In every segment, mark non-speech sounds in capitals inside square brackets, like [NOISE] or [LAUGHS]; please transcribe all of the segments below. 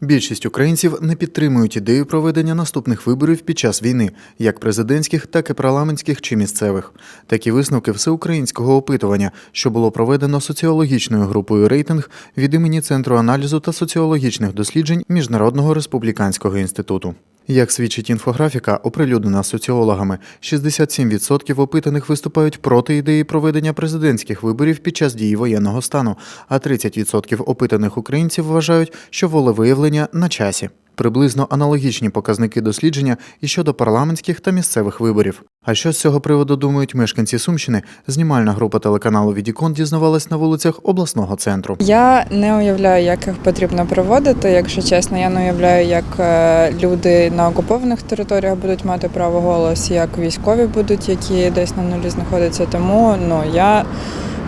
Більшість українців не підтримують ідею проведення наступних виборів під час війни, як президентських, так і парламентських чи місцевих. Такі висновки всеукраїнського опитування, що було проведено соціологічною групою рейтинг від імені Центру аналізу та соціологічних досліджень Міжнародного республіканського інституту. Як свідчить інфографіка, оприлюднена соціологами, 67% опитаних виступають проти ідеї проведення президентських виборів під час дії воєнного стану, а 30% опитаних українців вважають, що волевиявлення на часі. Приблизно аналогічні показники дослідження і щодо парламентських та місцевих виборів. А що з цього приводу думають мешканці Сумщини? Знімальна група телеканалу Відікон дізнавалась на вулицях обласного центру. Я не уявляю, як їх потрібно проводити. Якщо чесно, я не уявляю, як е, люди на окупованих територіях будуть мати право голосу, як військові будуть, які десь на нулі знаходяться. Тому ну я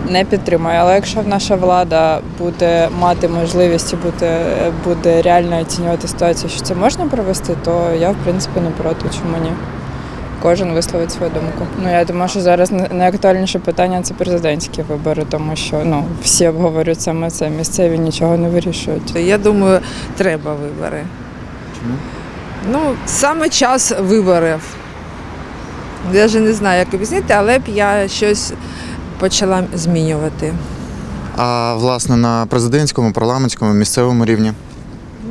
не підтримую. Але якщо наша влада буде мати можливість буде, буде реально оцінювати ситуацію, що це можна провести, то я в принципі не проти. Чому ні? Кожен висловить свою думку. Ну я думаю, що зараз найактуальніше питання це президентські вибори, тому що ну всі обговорюють саме це. Місцеві нічого не вирішують. Я думаю, треба вибори. Чому? Ну, саме час виборів. Я вже не знаю, як об'яснити, але б я щось почала змінювати. А власне на президентському, парламентському, місцевому рівні.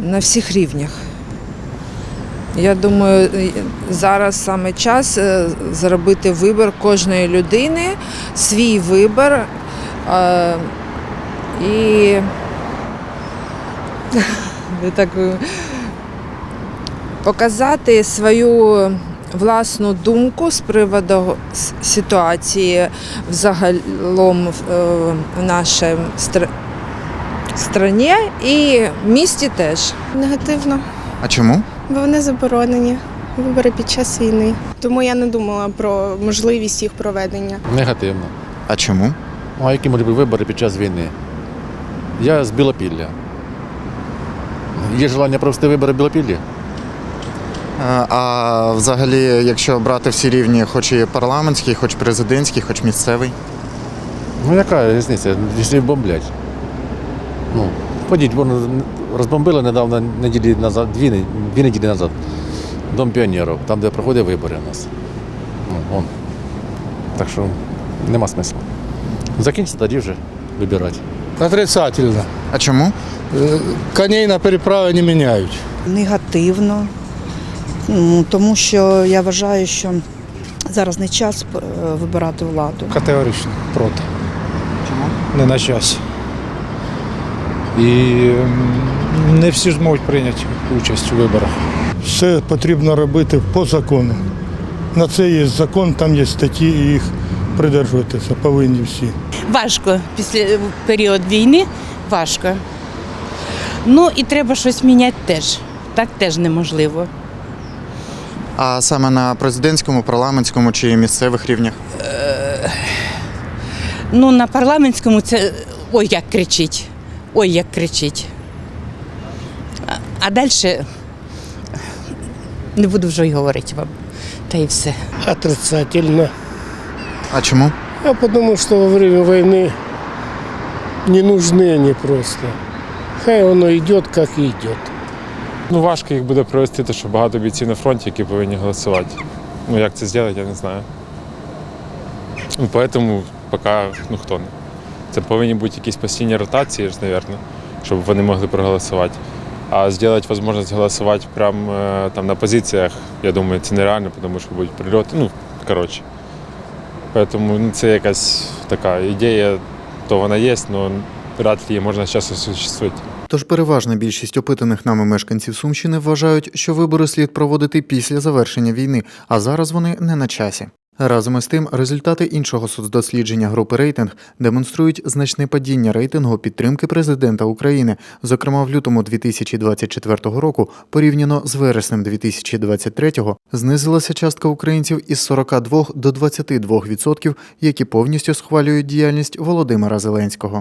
На всіх рівнях. Я думаю, зараз саме час е, зробити вибір кожної людини, свій вибір. е, І [LAUGHS] так, е, показати свою власну думку з приводу ситуації взагалом в нашій стр- страні і в місті теж. Негативно, А чому? Бо вони заборонені. Вибори під час війни. Тому я не думала про можливість їх проведення. Негативно. А чому? Ну, а які можуть бути вибори під час війни? Я з Білопілля. Є желання провести вибори в Білопіллі? А, а взагалі, якщо брати всі рівні, хоч і парламентський, хоч президентський, хоч місцевий. Ну яка різниця, якщо бомблять? Ну, ходіть, вон розбомбили недавно неділі назад, дві, дві неділі назад. Дом піонерів, там, де проходять вибори у нас. Ну, вон. Так що нема смислу. Закінчиться тоді вже вибирати. Отрицательно. А чому? Е, Коней на переправи не міняють. негативно, Ну, тому що я вважаю, що зараз не час е, вибирати владу. Категорично проти. Чому? Не на часі. І не всі зможуть прийняти участь у виборах. Все потрібно робити по закону. На це є закон, там є статті, і їх придержуватися повинні всі. Важко після в період війни важко. Ну і треба щось міняти теж. Так теж неможливо. А саме на президентському, парламентському чи місцевих рівнях? Ну, на парламентському це ой як кричить. Ой, як кричить. А, а далі не буду вже й говорити вам. Та й все. Отрицательно. А чому? А потому что во время войны не нужны они просто. Хай воно йде, як і йде. Ну, важко їх буде провести, тому що багато бійців на фронті, які повинні голосувати. Ну, як це зробити, я не знаю. Ну, поэтому поки ну, хто не. Це повинні бути якісь постійні ротації, мабуть, щоб вони могли проголосувати. А зробити можливість голосувати прямо е, там на позиціях, я думаю, це нереально, тому що будуть прильоти. Ну, коротше. Тому ну, це якась така ідея, то вона є, але вряд ли її можна зараз осуществити. Тож переважна більшість опитаних нами мешканців Сумщини вважають, що вибори слід проводити після завершення війни, а зараз вони не на часі. Разом із тим, результати іншого соцдослідження групи рейтинг демонструють значне падіння рейтингу підтримки президента України. Зокрема, в лютому 2024 року, порівняно з вереснем 2023, знизилася частка українців із 42 до 22%, які повністю схвалюють діяльність Володимира Зеленського.